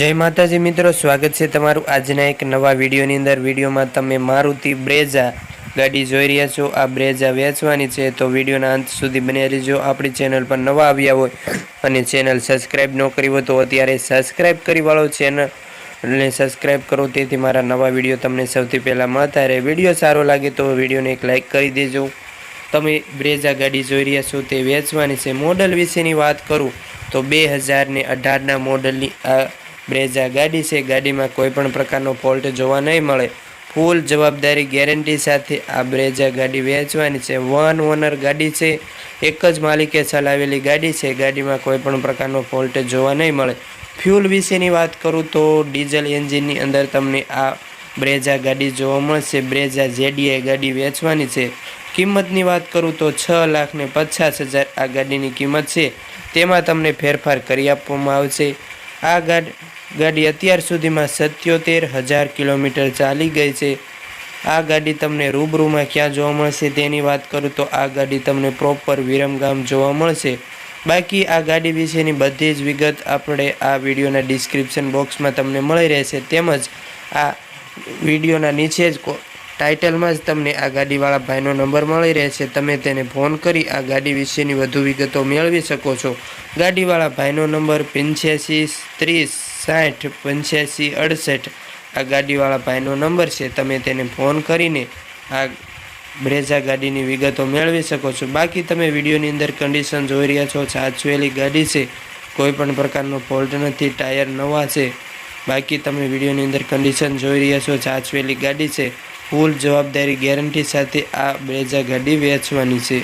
જય માતાજી મિત્રો, સ્વાગત છે તમારું આજના એક નવા વિડીયોની અંદર. વિડીયોમાં તમે મારુતિ બ્રેઝા ગાડી જોઈ રહ્યા છો. આ બ્રેઝા વેચવાની છે, તો વિડીયોના અંત સુધી બની રહેજો. આપણી ચેનલ પર નવા આવ્યા હોય અને ચેનલ સબસ્ક્રાઈબ ન કરી હોય તો અત્યારે સબસ્ક્રાઈબ કરી વાળો ચેનલને સબસ્ક્રાઈબ કરો. તેથી મારા નવા વીડિયો તમને સૌથી પહેલાં મળતા રહે. વીડિયો સારો લાગે તો વિડીયોને એક લાઇક કરી દેજો. તમે બ્રેઝા ગાડી જોઈ રહ્યા છો, તે વેચવાની છે. મોડલ વિશેની વાત કરું તો બે હજારને અઢારના મોડલની આ બ્રેઝા ગાડી છે. ગાડીમાં કોઈ પણ પ્રકારનો ફોલ્ટ જોવા નહીં મળે. ફૂલ જવાબદારી ગેરંટી સાથે આ બ્રેઝા ગાડી વેચવાની છે. વન ઓનર ગાડી છે. એક જ માલિકે ચલાવેલી ગાડી છે. ગાડીમાં કોઈ પણ પ્રકારનો ફોલ્ટ જોવા નહીં મળે. ફ્યુલ વિશેની વાત કરું તો ડીઝલ એન્જિનની અંદર તમને આ બ્રેઝા ગાડી જોવા મળશે. બ્રેઝા જેડીઆઈ ગાડી વેચવાની છે. કિંમતની વાત કરું તો છ લાખ ને પચાસ હજાર આ ગાડીની કિંમત છે. તેમાં તમને ફેરફાર કરી આપવામાં આવશે. આ ગાડ અત્યાર સુધીમાં સત્યોતેર હજાર કિલોમીટર ચાલી ગઈ છે. આ ગાડી તમને રૂબરૂમાં ક્યાં જોવા મળશે તેની વાત કરું તો આ ગાડી તમને પ્રોપર વિરમગામ જોવા મળશે. બાકી આ ગાડી વિશેની બધી જ વિગત આપણે આ વિડીયોના ડિસ્ક્રિપ્શન બોક્સમાં તમને મળી રહેશે. તેમજ આ વિડીયોના નીચે જ ટાઇટલમાં જ તમને આ ગાડીવાળા ભાઈનો નંબર મળી રહેશે. તમે તેને ફોન કરી આ ગાડી વિશેની વધુ વિગતો મેળવી શકો છો. ગાડીવાળા ભાઈનો નંબર પંચ્યાસી ત્રીસ સાઠ પંચ્યાસી અડસઠ. આ ગાડીવાળા ભાઈનો નંબર છે. તમે તેને ફોન કરીને આ બ્રેઝા ગાડીની વિગતો મેળવી શકો છો. બાકી તમે વિડીયોની અંદર કન્ડિશન જોઈ રહ્યા છો. સાચવેલી ગાડી છે. કોઈ પણ પ્રકારનો ફોલ્ટ નથી. ટાયર નવા છે. બાકી તમે વિડીયોની અંદર કન્ડિશન જોઈ રહ્યા છો. સાચવેલી ગાડી છે. ફૂલ જવાબદારી ગેરંટી સાથે આ બ્રેઝા ગાડી વેચવાની છે.